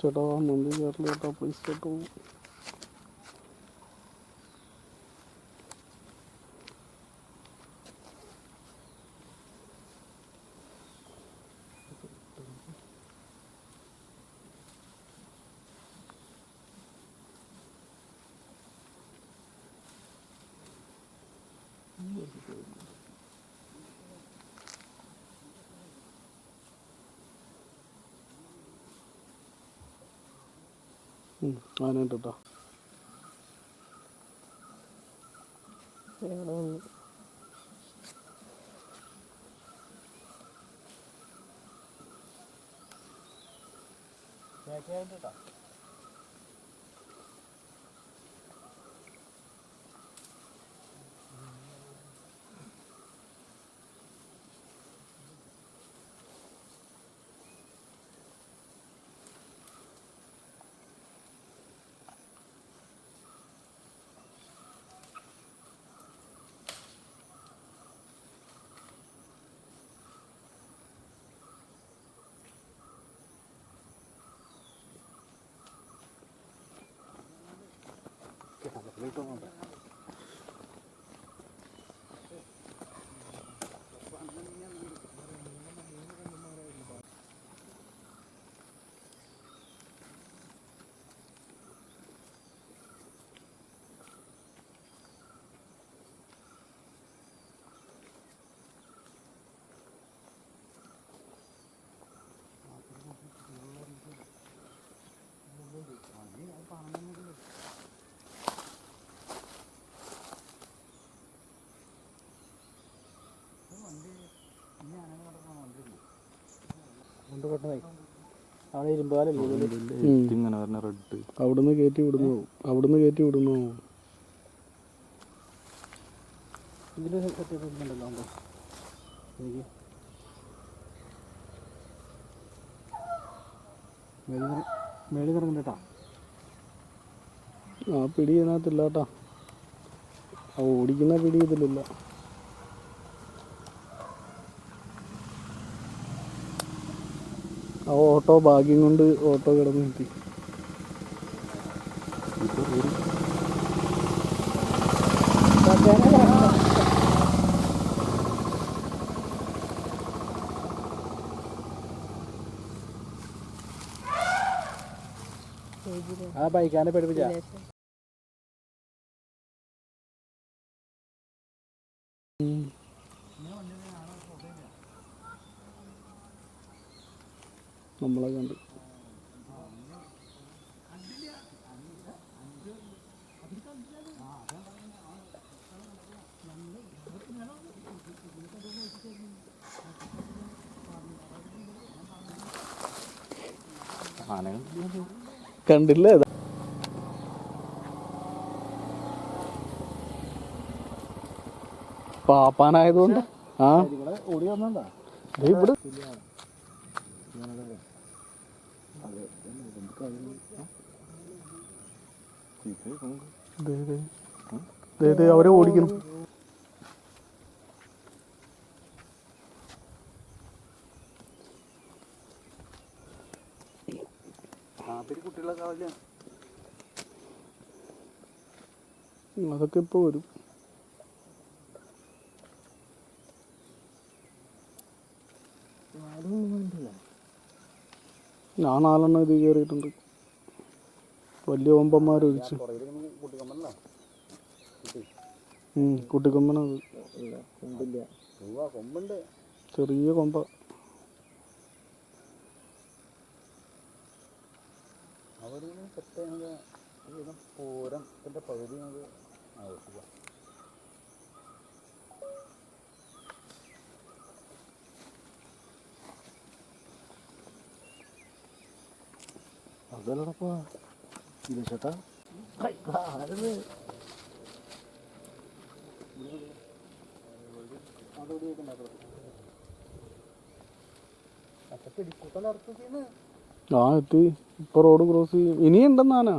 ചേട്ടാ നന്ദി കയറില്ല ചേട്ടാ പ്ലീസ് ചേട്ടോ ആനയുണ്ട് കേട്ടോ അവിടെ Muito obrigado. അവിടുന്ന് കയറ്റി വിടുന്നു. അവിടുന്ന് കയറ്റി വിടുന്നു. എനിക്ക് മേളിൽ ആ പിടി ഇതിനകത്തില്ല കേട്ടാ. ആ ഓടിക്കുന്ന പിടി ഇതിലില്ല. ആ ഓട്ടോ ഭാഗ്യം കൊണ്ട് ഓട്ടോ കിടന്ന് കിട്ടി ആ ബൈക്കാനെ പഠിപ്പിച്ച നമ്മളെ കണ്ട്. കണ്ടില്ലേ? പാപ്പാനായതുകൊണ്ട്? ആ? ഓടി വന്നാ ഇവിടെ. അവരെ ഓടിക്കണം അതൊക്കെ ഇപ്പൊ വരും ഞാൻ നാലെണ്ണം ഇത് കയറിയിട്ടുണ്ട്. വലിയ ഓമ്പന്മാർ ഒഴിച്ച് കൊമ്പുണ്ട് ചെറിയ കൊമ്പ. ഒരുവിധം പൂരത്തിന്റെ പകുതി നമുക്ക് അതല്ലടപ്പാ ഇത് ചേട്ടാ. ആ എത്തി. ഇപ്പൊ റോഡ് ക്രോസ് ചെയ്യും. ഇനിയുണ്ടെന്ന് ആന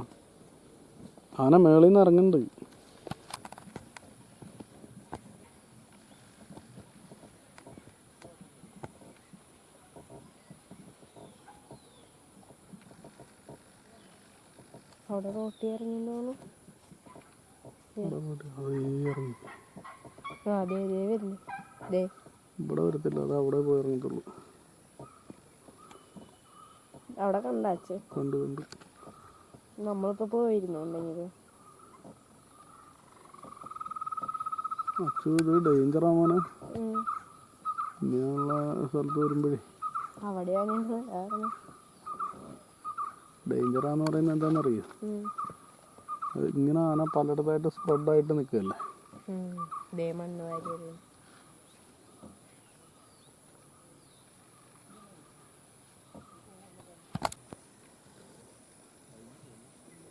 ആന മേളിൽ നിന്ന് ഇറങ്ങുന്നുണ്ട് അവിടെ റോട്ടി ഇറങ്ങിണ്ടോന്നു അതെ ദേ വരുന്നു. ദേ. ഇവിടെ വരത്തില്ല അത് അവിടെ പോയി ഇറങ്ങത്തുള്ളൂ അവിടെ കണ്ടാച്ച് കണ്ടു കണ്ടു. നമ്മളിപ്പോ പോയിരുന്നുണ്ടെങ്കിൽ അച്ചു ഇത് ഡേഞ്ചർ ആവാന് ഇങ്ങനെയുള്ള സ്ഥലത്ത് വരുമ്പോഴേ. അവിടെയാണ് ഡേഞ്ചറാന്ന് പറയുന്നത് എന്താണെന്നറിയോ? ഇങ്ങനെ ആന പലയിടത്തായിട്ട് സ്പ്രെഡായിട്ട് നിൽക്കുകയല്ലേ?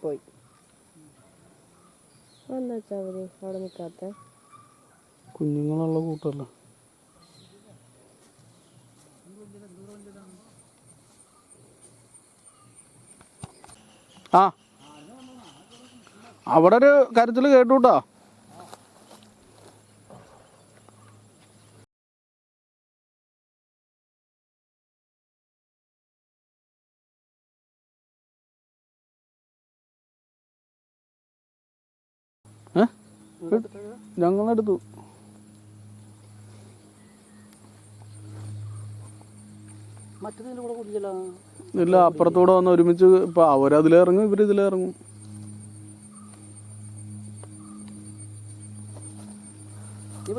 പോയി. എന്താ അവിടെ കുഞ്ഞുങ്ങളുള്ള കൂട്ടല്ല ആ. അവിടെ ഒരു കാര്യത്തിൽ കേട്ടുട്ടോ ഞങ്ങളെടുത്തു. ഇല്ല അപ്പുറത്തൂടെ വന്ന് ഒരുമിച്ച് ഇപ്പൊ അവരതിലിറങ്ങും ഇവർ ഇതിലിറങ്ങും നീ